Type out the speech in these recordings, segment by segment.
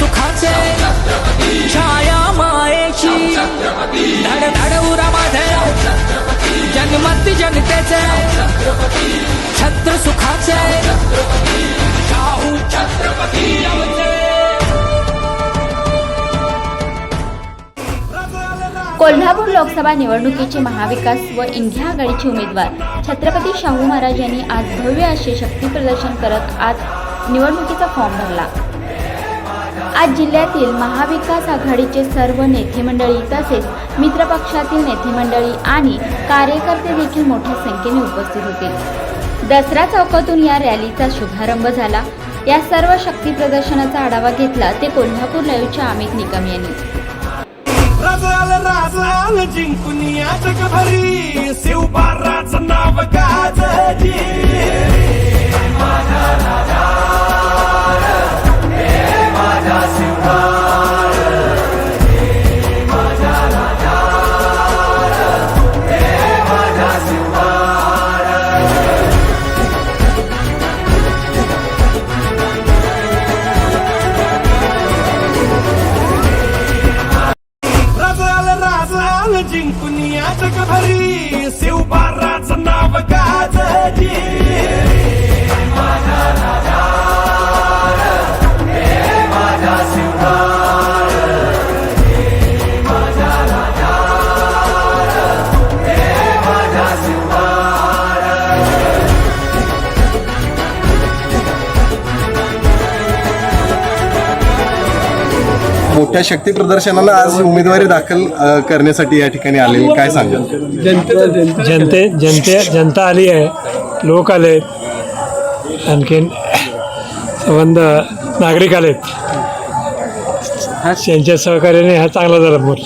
सुखाचे छाया मायेची धड धड उरा माझे जनमत जनतेचे छत्र सुखाचे शाहू छत्रपती कोल्हापूर लोकसभा निवडणुकीचे महाविकास व इंडिया आघाडीचे उमेदवार छत्रपती शाहू महाराज यांनी आज भव्य असे शक्तीप्रदर्शन करत आज निवडणुकीचा फॉर्म भरला. आज जिल्ह्यातील महाविकास आघाडीचे सर्व नेते मंडळी तसेच मित्रपक्षातील नेते मंडळी आणि कार्यकर्ते देखील मोठ्या संख्येने उपस्थित होते. दसरा चौकातून या रॅलीचा शुभारंभ झाला. या सर्व शक्ती प्रदर्शनाचा आढावा घेतला ते कोल्हापूर लाईव्हच्या अमित निकम यांनी. जिंकून या जगभरी शिवबाराचं नाव गाजजी जिंकून या जगभरी शिवबाराचं नाव मोठ्या शक्ती प्रदर्शनाला आज उमेदवारी दाखल अ, करण्यासाठी या ठिकाणी आले काय सांगाल? जनते जनते जनता आली आहे. लोक आलेत आणखीन संबंध नागरिक आलेत. त्यांच्या सहकार्याने हा चांगला झाला बोल.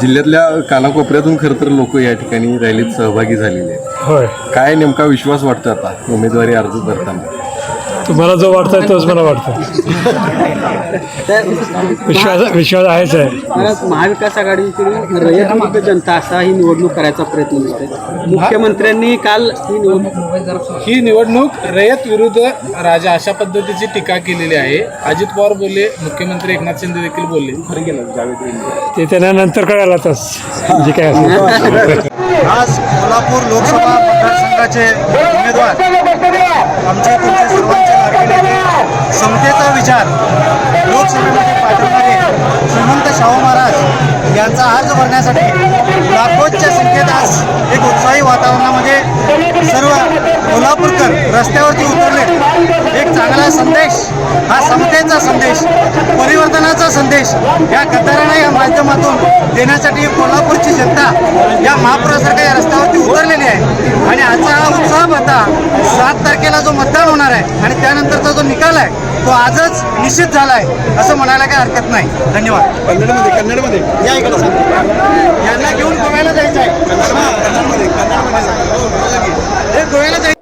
जिल्ह्यातल्या कानाकोपऱ्यातून खरं तर लोक या ठिकाणी रॅलीत सहभागी झालेले आहेत. होय. काय नेमका विश्वास वाटतो आता उमेदवारी अर्ज करताना तुम्हाला जो वाटतोय तोच मला वाटतो विश्वास विश्वास आहेच आहे महाराज महाविकास आघाडीकडून रयत जनता असा ही निवडणूक करायचा प्रयत्न दिसतोय. मुख्यमंत्र्यांनी काल ही निवडणूक ही निवडणूक रयत विरुद्ध राजा अशा पद्धतीची टीका केलेली आहे. अजित पवार बोलले मुख्यमंत्री एकनाथ शिंदे देखील बोलले. ते त्यांना नंतर कळायला आताच जे काय असेल. आज कोल्हापूर लोकसभा मतदारसंघाचे उमेदवार त्यांचा अर्ज भरण्यासाठी लाखोच्या संख्येत आज एक उत्साही वातावरणामध्ये सर्व कोल्हापूरकर रस्त्यावरती उतरले. चांगला संदेश हा समतेचा संदेश परिवर्तनाचा संदेश या गद्दारांना या माध्यमातून देण्यासाठी कोल्हापूरची जनता या महापुरासारख्या या रस्त्यावरती उतरलेली आहे. आणि आजचा हा उत्साह पाहता सात तारखेला जो मतदान होणार आहे आणि त्यानंतरचा जो निकाल आहे तो आजच निश्चित झाला आहे असं म्हणायला काही हरकत नाही. धन्यवाद. कन्नडमध्ये कन्नडमध्ये. या इकडे यांना घेऊन गोव्याला जायचं आहे कन्नडमध्ये कन्नडमध्ये. हे गोव्याला जायचं